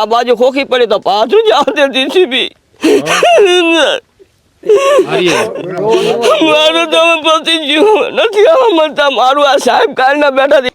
આ બાજુ ખોખી પડી તો પાછું જ આવતે જીસીબી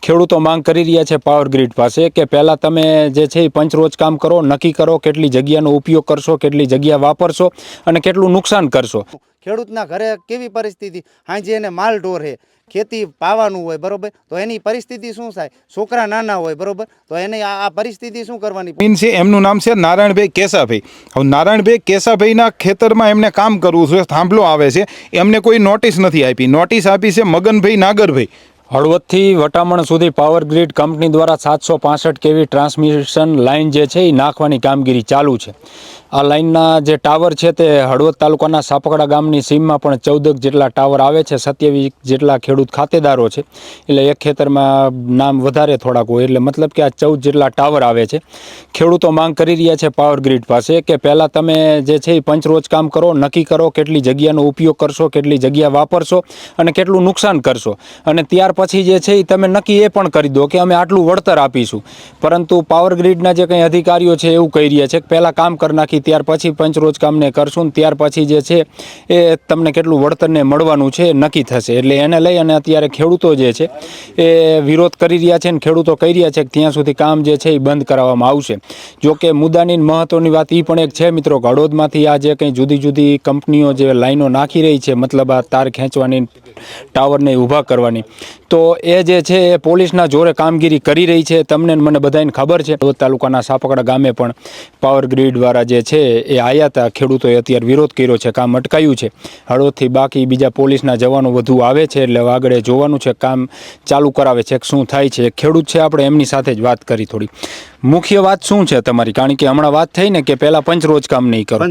ખેડૂતો માંગ કરી રહ્યા છે પાવર ગ્રીડ પાસે કે પહેલા તમે જે છે એ પંચરોજ કામ કરો નક્કી કરો કેટલી જગ્યાનો ઉપયોગ કરશો કેટલી જગ્યા વાપરશો અને કેટલું નુકસાન કરશો. ખેડૂતના ઘરે કેવી પરિસ્થિતિ? હાંજે એને માલ ઢોરે ખેતી પાવાનું હોય બરોબર? તો એની પરિસ્થિતિ શું થાય? છોકરા નાના હોય બરોબર? તો એને આ પરિસ્થિતિ શું કરવાની? મીન છે એમનું નામ છે નારાયણભાઈ કેસાભાઈ. હવે નારાયણભાઈ કેસાભાઈના ખેતરમાં એમને કામ કરવું છે થાંભલો આવે છે. એમને કોઈ નોટિસ નથી આપી. નોટિસ આપી છે મગનભાઈ નાગરભાઈ. હળવદથી વટામણ સુધી પાવર ગ્રીડ કંપની દ્વારા સાતસો પાસઠ કેવી ટ્રાન્સમિશન લાઇન જે છે એ નાખવાની કામગીરી ચાલુ છે. આ લાઇનના જે ટાવર છે તે હળવદ તાલુકાના સાપકડા ગામની સીમમાં પણ ચૌદક જેટલા ટાવર આવે છે, સત્યાવીસ જેટલા ખેડૂત ખાતેદારો છે. એટલે એક ખેતરમાં નામ વધારે થોડાક હોય, એટલે મતલબ કે આ ચૌદ જેટલા ટાવર આવે છે. ખેડૂતો માંગ કરી રહ્યા છે પાવર ગ્રીડ પાસે કે પહેલાં તમે જે છે એ પંચરોજ કામ કરો, નક્કી કરો કેટલી જગ્યાનો ઉપયોગ કરશો, કેટલી જગ્યા વાપરશો અને કેટલું નુકસાન કરશો. અને ત્યાર પછી જે છે એ તમે નક્કી એ પણ કરી દો કે અમે આટલું વળતર આપીશું. પરંતુ પાવર ગ્રીડના જે કંઈ અધિકારીઓ છે એવું કહી રહ્યા છે કે પહેલાં કામ કરી નાખી ત્યાર પછી પંચરોજ કામને કરશું ત્યાર પછી જે છે એ તમને કેટલું વળતરને મળવાનું છે નક્કી થશે. એટલે એને લઈ અને અત્યારે ખેડૂતો જે છે એ વિરોધ કરી રહ્યા છે ને ખેડૂતો કહી રહ્યા છે કે ત્યાં સુધી કામ જે છે એ બંધ કરાવવામાં આવશે. જો કે મુદ્દાની મહત્ત્વની વાત એ પણ એક છે મિત્રો હળોદમાંથી આ જે કંઈ જુદી જુદી કંપનીઓ જે લાઈનો નાખી રહી છે, મતલબ આ તાર ખેંચવાની, ટાવરને ઊભા કરવાની. તો એ જે છે, એ પોલીસના જોરે કામગીરી કરી રહી છે. તમને મને બધાને ખબર છે. દાહોદ તાલુકાના સાપકડા ગામે પણ પાવર ગ્રીડ દ્વારા જે છે, એ આવ્યા હતા ખેડૂતોએ અત્યારે વિરોધ કર્યો છે. કામ અટકાયું છે. હળવદથી બાકી બીજા પોલીસના જવાનો વધુ આવે છે એટલે આગળ જોવાનું છે, કામ ચાલુ કરાવે છે. શું થાય છે? ખેડૂત છે આપણે, એમની સાથે જ વાત કરી થોડી. મુખ્ય વાત શું છે તમારી? કારણ કે હમણાં વાત થઈ ને કે પહેલા પંચરોજ કામ નહીં કરો.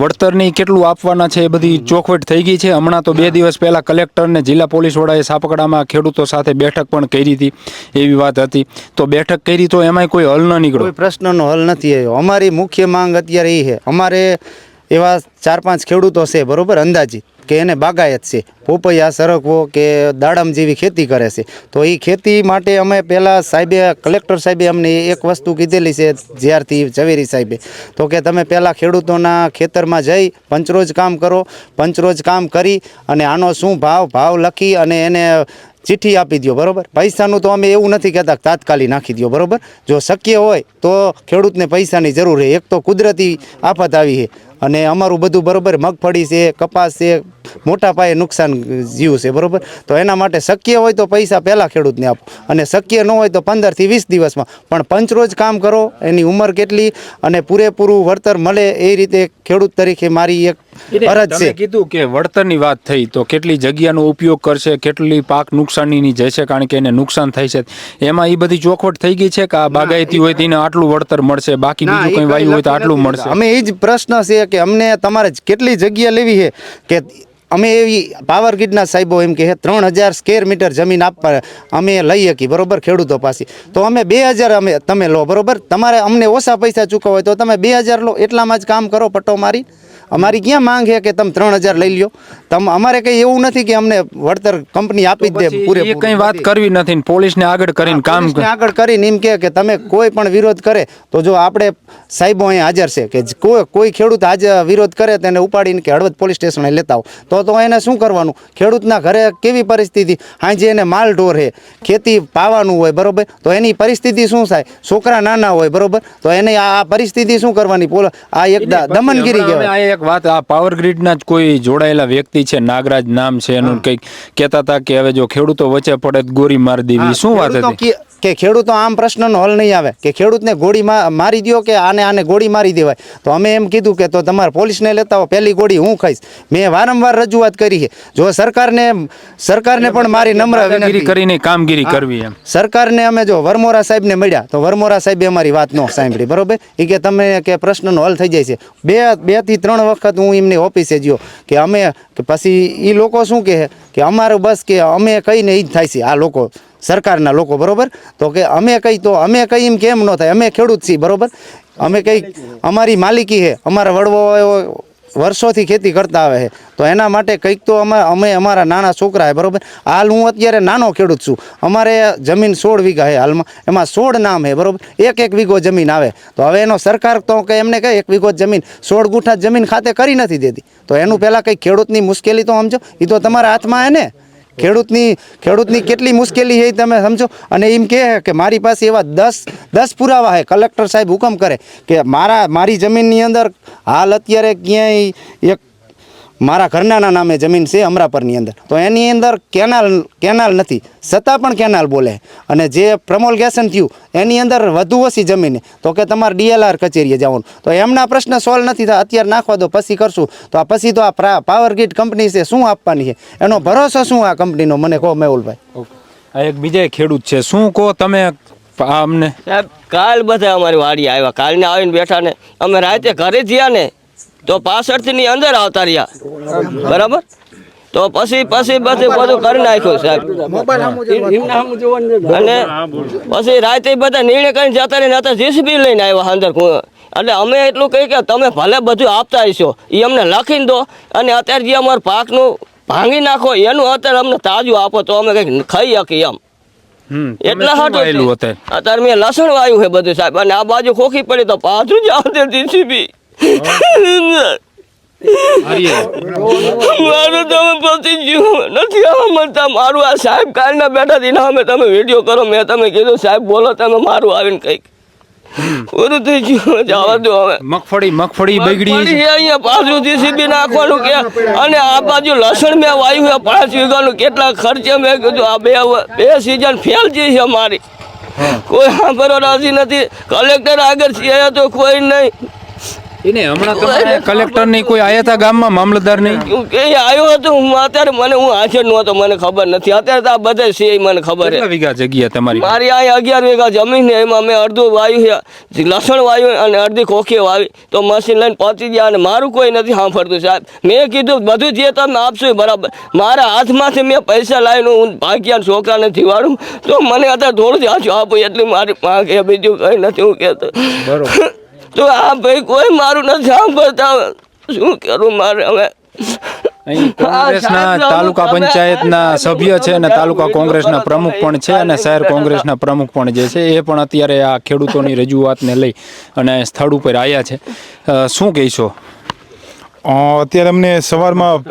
વળતરની કેટલું આપવાના છે એ બધી ચોખવટ થઈ ગઈ છે. હમણાં તો બે દિવસ પહેલા કલેક્ટર ને જિલ્લા પોલીસ વડાએ સાપકડામાં ખેડૂતો સાથે બેઠક પણ કરી હતી. એવી વાત હતી. તો બેઠક કરી તો એમાંય કોઈ હલ ન નીકળ્યો? કોઈ પ્રશ્નનો હલ નથી આવ્યો. અમારી મુખ્ય માંગ અત્યારે એ છે. અમારે એવા ચાર પાંચ ખેડૂતો છે બરોબર? અંદાજી કે એને બાગાયત છે. પોપૈયા, સરગવો કે દાડમ જેવી ખેતી કરે છે. તો એ ખેતી માટે અમે પહેલાં સાહેબે, કલેક્ટર સાહેબે અમને એક વસ્તુ કીધેલી છે જ્યારથી ઝવેરી સાહેબે. તો કે તમે પહેલાં ખેડૂતોના ખેતરમાં જઈ પંચરોજ કામ કરો. પંચરોજ કામ કરી અને આનો શું ભાવ ભાવ લખી અને એને ચિઠ્ઠી આપી દો બરાબર? પૈસાનું તો અમે એવું નથી કહેતા તાત્કાલિક નાખી દો બરોબર? જો શક્ય હોય તો ખેડૂતને પૈસાની જરૂર છે. એક તો કુદરતી આફત આવી છે અને અમારું બધું બરોબર મગફળી છે, કપાસ છે, મોટા પાયે નુકસાન જીવ છે, બરાબર? તો એના માટે શક્ય હોય તો પૈસા પહેલાં ખેડૂતને આપો અને શક્ય ન હોય તો પંદરથી વીસ દિવસમાં. પણ પંચરોજ કામ કરો, એની ઉંમર કેટલી અને પૂરેપૂરું વળતર મળે એ રીતે ખેડૂત તરીકે મારી એક તમે કીધું કે વળતરની વાત થઈ તો કેટલી જગ્યાનો ઉપયોગ કરશે કેટલી પાક નુકસાનીની જશે કારણ કે એને નુકસાન થાય છે. એમાં એ બધી ચોખવટ થઈ ગઈ છે કે આ બાગાયતી હોય તેને આટલું વળતર મળશે બાકી બીજું કંઈ વાયુ હોય તો આટલું મળશે. અમે એ જ પ્રશ્ન છે કે અમને તમારે કેટલી જગ્યા લેવી છે? કે અમે એવી પાવર ગ્રીડના સાહેબો એમ કે ત્રણ હજાર સ્કેર મીટર જમીન આપવા અમે લઈ શકીએ બરોબર ખેડૂતો પાસે તો અમે બે હજાર અમે તમે લો બરોબર? તમારે અમને ઓછા પૈસા ચૂકવવા હોય તો તમે બે હજાર લો એટલામાં જ કામ કરો પટ્ટો મારી. અમારી ક્યાં માંગ છે કે તમે ત્રણ હજાર લઈ લ્યો? તમે અમારે કંઈ એવું નથી કે અમને વળતર કંપની આપી દે પૂરે કંઈ વાત કરવી નથી પોલીસને આગળ કરીને કામ આગળ કરીને એમ કે તમે કોઈ પણ વિરોધ કરે તો જો આપણે સાહેબો અહીંયા હાજર છે કે કોઈ કોઈ ખેડૂત આજે વિરોધ કરે તેને ઉપાડીને કે હળવદ પોલીસ સ્ટેશને લેતા આવો. તો તો એને શું કરવાનું? ખેડૂતના ઘરે કેવી પરિસ્થિતિ? હાંજે એને માલ ઢોર છે ખેતી પાવાનું હોય બરોબર? તો એની પરિસ્થિતિ શું થાય? છોકરા નાના હોય બરોબર? તો એને આ પરિસ્થિતિ શું કરવાની? આ એક દમનગીરી કહેવાય. એક વાત આ પાવર ગ્રીડના જ કોઈ જોડાયેલા વ્યક્તિ છે નાગરાજ નામ છે એનું કંઈક કહેતા હતા કે હવે જો ખેડૂતો વચ્ચે પડે ગોરી મારી દેવી. શું વાત હતી? કે- ખેડૂતો આમ પ્રશ્નનો હલ નહીં આવે કે ખેડૂતને ગોળી મારી દ્યો કે આને આને ગોળી મારી દેવાય. તો અમે એમ કીધું કે તો તમારે પોલીસને લેતા હો પહેલી ગોળી હું ખાઈશ. મેં વારંવાર રજૂઆત કરી છે. જો સરકારને સરકારને પણ મારી નમ્ર કરીને કામગીરી કરવી એમ. સરકારને અમે જો વરમોરા સાહેબને મળ્યા તો વરમોરા સાહેબે અમારી વાત ન સાંભળી બરોબર? એ કે તમે કે પ્રશ્નનો હલ થઈ જાય છે. બે બેથી ત્રણ વખત હું એમની ઓફિસે ગયો કે અમે પછી એ લોકો શું કહે? કે અમારું બસ કે અમે કહીને એ જ થાય છે આ લોકો, સરકારના લોકો, બરોબર? તો કે અમે કહી તો અમે કઈ એમ કેમ ન થાય, અમે ખેડૂત છીએ, બરોબર? અમે કંઈક અમારી માલિકી છે, અમારા વડવો વર્ષોથી ખેતી કરતા આવે છે. તો એના માટે કંઈક તો અમે અમે અમારા નાના છોકરા બરાબર? હાલ હું અત્યારે નાનો ખેડૂત છું. અમારે જમીન સોળ વીઘા છે હાલમાં. એમાં સોળ નામ છે, બરોબર? એક એક વીઘો જમીન આવે. તો હવે એનો સરકાર તો કે એમને કહે, એક વીઘો જમીન, સોળ ગુઠા જમીન ખાતે કરી નથી દેતી. તો એનું પહેલાં કંઈક ખેડૂતની મુશ્કેલી તો સમજો એ તો તમારા હાથમાં હે ને? ખેડૂતની ખેડૂતની કેટલી મુશ્કેલી છે એ તમે સમજો. અને એમ કહે કે મારી પાસે એવા દસ દસ પુરાવા છે. કલેક્ટર સાહેબ હુકમ કરે કે મારા, મારી જમીનની અંદર હાલ અત્યારે ક્યાંય એક મારા ઘરનાના નામે જમીન છે અમરાપરની અંદર. તો એની અંદર કેનાલ કેનાલ નથી. છતાં પણ કેનાલ બોલે. અને જે પ્રમોલગેશન થયું એની અંદર વધુ ઓછી જમીન. તો કે તમારે ડીએલઆર કચેરીએ જવાનું. તો એમના પ્રશ્ન સોલ્વ નથી થતા અત્યારે નાખવા દો પછી કરશું. તો આ પછી તો આ પાવર ગ્રીડ કંપની છે શું આપવાની છે? એનો ભરોસો શું આ કંપનીનો મને કહો મેહુલભાઈ. આ એક બીજા ખેડૂત છે. શું કહો તમે અમને? સાહેબ કાલ બધા અમારી વાડી આવ્યા. કાલને આવીને બેઠા ને. અમે રાતે ઘરે ગયા ને. તો પાછળથી ની અંદર આવતા રહ્યા. બરાબર? તો પછી પછી પછી બધું કરી નાખ્યું સાહેબ. અને પછી રાતે બધા નિર્ણય કરીને જતા રહીને અત્યારે જીસીબી લઈને આવ્યા અંદર. એટલે અમે એટલું કહી કે તમે ભલે બધું આપતા હશો એ અમને લખીને દો. અને અત્યારે જે અમારું પાકનું ભાંગી નાખો એનું અત્યારે અમને તાજું આપો તો અમે કંઈક ખાઈ શકીએ એમ. એટલા હાટું અત્યારે? અત્યારે મેં લસણ વાયું છે બધું સાહેબ. અને આ બાજુ ખોખી પડી તો પાછું જ આવતી જીસીબી મારું તમે પતિ ગયું નથી આવવા મળતા મારું આ સાહેબ કાલના બેઠા હતી અમે તમે વીડિયો કરો મેં તમે કીધું સાહેબ બોલો તમે મારું આવીને કંઈક. પૂરું થઈ ગયું. જવા દો હવે. મગફળી મગફળી બગડી છે. અહીંયા પાછું જીસીબી નાખવાનું કે અને આ બાજુ લસણ મેં વાયું છે પાંચ વીઘાનું. કેટલા ખર્ચે મેં કીધું આ બે બે સિઝન ફેલ છે અમારી કોઈ સાંભળવા રાજી નથી. કલેક્ટર આગળ છે તો કોઈ નહીં. એને હમણાં તમારે કલેક્ટરની કોઈ આયા હતા ગામમાં મામલતદારની કે આવ્યો હતો હું અત્યારે મને હું હાજર નહોતો મને ખબર નથી. અત્યારે તો આ બધા છે એ મને ખબર છે. વીઘા જગ્યા તમારી? મારી અહીંયા અગિયાર વીઘા જમીન ને એમાં મેં અડધું વાયું છે. લસણ વાયું અને અડધી ખોખી વાવી. તો મશીન લઈને પહોંચી ગયા અને મારું કોઈ નથી સાંભળતું સાહેબ. મેં કીધું બધું જે તમે આપશો બરાબર. મારા હાથમાંથી મેં પૈસા લાવીને હું ભાગ્યા છોકરાને જીવાડું. તો મને અત્યારે થોડું જ આપો એટલે મારી પાંખ બીજું કંઈ નથી હું કહેતો. તો આ ભાઈ કોઈ મારું નથી સાંભળતા. શું કરું મારે હવે? અહીં કોંગ્રેસના તાલુકા પંચાયતના સભ્ય છે અને તાલુકા કોંગ્રેસના પ્રમુખ પણ છે અને શહેર કોંગ્રેસના પ્રમુખ પણ જે છે એ પણ અત્યારે આ ખેડૂતોની રજૂઆતને લઈ અને સ્થળ ઉપર આવ્યા છે. શું કહીશો? અત્યારે અમને સવારમાં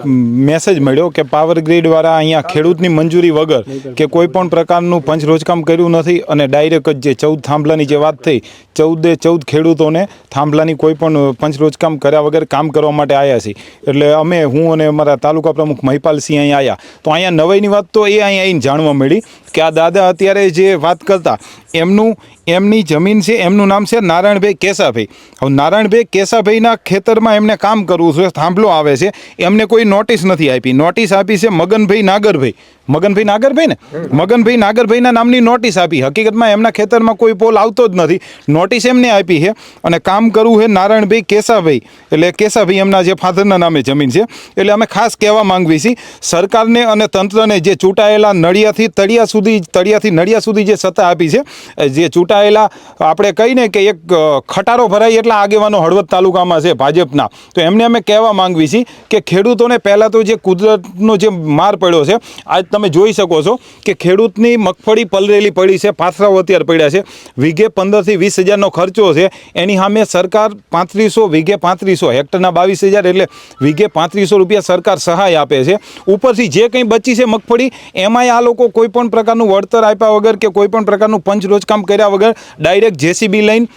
મેસેજ મળ્યો કે પાવર ગ્રીડવાળા અહીંયા ખેડૂતની મંજૂરી વગર કે કોઈ પણ પ્રકારનું પંચ રોજકામ કર્યું નથી અને ડાયરેક્ટ જ જે ચૌદ થાંભલાની જે વાત થઈ, ચૌદે ચૌદ ખેડૂતોને થાંભલાની કોઈ પણ પંચ રોજકામ કર્યા વગર કામ કરવા માટે આવ્યા છીએ એટલે અમે, હું અને અમારા તાલુકા પ્રમુખ મહિપાલસિંહ અહીંયા આવ્યા તો અહીંયા નવાઈની વાત તો એ અહીંયા આવીને જાણવા મળી કે આ દાદા અત્યારે જે વાત કરતા, એમનું, એમની જમીન છે, એમનું નામ છે નારાયણભાઈ કેસાભાઈ. હવે નારાયણભાઈ કેસાભાઈના ખેતરમાં એમને કામ કરવું છે, થાંભલો આવે છે, એમને કોઈ નોટિસ નથી આપી. નોટિસ આપી છે મગનભાઈ નાગરભાઈ. મગનભાઈ નાગરભાઈ ને? મગનભાઈ નાગરભાઈના નામની નોટિસ આપી. હકીકતમાં એમના ખેતરમાં કોઈ પોલ આવતો જ નથી. નોટિસ એમને આપી છે અને કામ કરવું છે નારાયણભાઈ કેસાભાઈ. એટલે કેસાભાઈ એમના જે ફાધરના નામે જમીન છે. એટલે અમે ખાસ કહેવા માંગવી છીએ સરકારને અને તંત્રને જે ચૂંટાયેલા નડિયાથી તળિયા સુધી તળિયાથી નડિયા સુધી જે સત્તા આપી છે જે ચૂંટાયેલા આપણે કહીને કે એક ખટારો ભરાય એટલા આગેવાનો હળવદ તાલુકામાં છે ભાજપના. તો એમને અમે કહેવા માંગવી છીએ કે ખેડૂતોને પહેલાં તો જે કુદરતનો જે માર પડ્યો છે આજ તમે જોઈ શકો છો કે ખેડૂતની મગફળી પલરેલી પડી છે, પાથરાઓ અત્યારે પડ્યા છે. વીઘે પંદરથી વીસ હજારનો ખર્ચો છે. એની સામે સરકાર પાંત્રીસો, વીઘે પાંત્રીસો, હેક્ટરના બાવીસ હજાર એટલે વીઘે પાંત્રીસો રૂપિયા સરકાર સહાય આપે છે. ઉપરથી જે કંઈ બચી છે મગફળી, એમાંય આ લોકો કોઈપણ પ્રકારનું વળતર આપ્યા વગર કે કોઈપણ પ્રકારનું પંચ રોજકામ કર્યા વગર ડાયરેક્ટ જેસીબી લઈને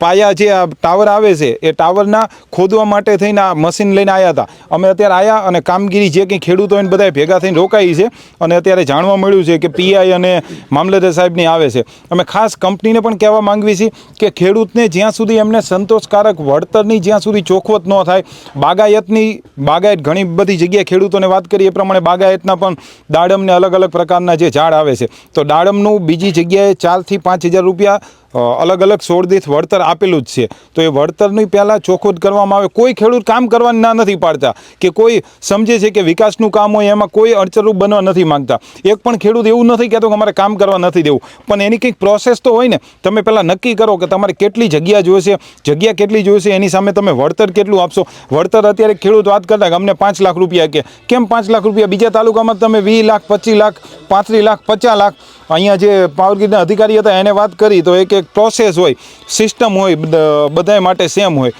પાયા જે આ ટાવર આવે છે, એ ટાવરના ખોદવા માટે થઈને આ મશીન લઈને આવ્યા હતા. અમે અત્યારે આવ્યા અને કામગીરી જે કંઈ ખેડૂતો એને બધા ભેગા થઈને રોકાઈ છે અને અત્યારે જાણવા મળ્યું છે કે પીઆઈ અને મામલતદાર સાહેબની આવે છે. અમે ખાસ કંપનીને પણ કહેવા માંગવી છીએ કે ખેડૂતને જ્યાં સુધી એમને સંતોષકારક વળતરની જ્યાં સુધી ચોખવટ ન થાય, બાગાયતની, બાગાયત ઘણી બધી જગ્યાએ ખેડૂતોને વાત કરીએ એ પ્રમાણે બાગાયતના પણ દાડમને અલગ અલગ પ્રકારના જે ઝાડ આવે છે. તો દાડમનું બીજી જગ્યાએ ચારથી પાંચ હજાર રૂપિયા અલગ અલગ સોળ દીઠ વળતર આપેલું જ છે. તો એ વળતરની પહેલાં ચોખ્ખોટ કરવામાં આવે. કોઈ ખેડૂત કામ કરવાની ના નથી પાડતા કે કોઈ સમજે છે કે વિકાસનું કામ હોય એમાં કોઈ અડચરૂપ બનવા નથી માંગતા. એક પણ ખેડૂત એવું નથી કહેતો કે અમારે કામ કરવા નથી દેવું. પણ એની કંઈક પ્રોસેસ તો હોય ને, તમે પહેલાં નક્કી કરો કે તમારે કેટલી જગ્યા જોઈશે. જગ્યા કેટલી જોઈશે, એની સામે તમે વળતર કેટલું આપશો? વળતર અત્યારે ખેડૂત વાત કરતા કે અમને પાંચ લાખ રૂપિયા કે. કેમ પાંચ લાખ રૂપિયા? બીજા તાલુકામાં તમે વીસ લાખ, પચીસ લાખ, પાંત્રીસ લાખ, પચાસ લાખ. અહીંયા જે પાવરગ્રીડના અધિકારી હતા, એને વાત કરી તો એ એક એક પ્રોસેસ હોય સિસ્ટમ હોય, બધ- બધાય માટે સેમ હોય.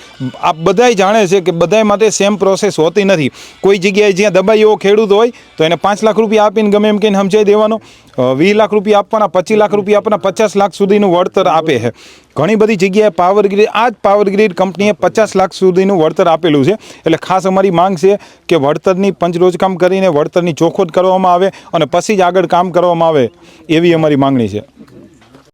આ બધાય જાણે છે કે બધાય માટે સેમ પ્રોસેસ હોતી નથી. કોઈ જગ્યાએ જ્યાં દબાઈ એવો ખેડૂત હોય, તો એને પાંચ લાખ રૂપિયા આપીને ગમે એમ કહીને સમજાવી દેવાનો. વીસ લાખ રૂપિયા આપવાના, પચીસ લાખ રૂપિયા આપવાના, પચાસ લાખ સુધીનું વળતર આપે છે. ઘણી બધી જગ્યાએ પાવર ગ્રીડ આ જ પાવર ગ્રીડ કંપનીએ પચાસ લાખ સુધીનું વળતર આપેલું છે. એટલે ખાસ અમારી માંગ છે કે વળતરની પંચરોજકામ કરીને વળતરની ચોખોટ કરવામાં આવે અને પછી જ આગળ કામ કરવામાં આવે, એવી અમારી માંગણી છે.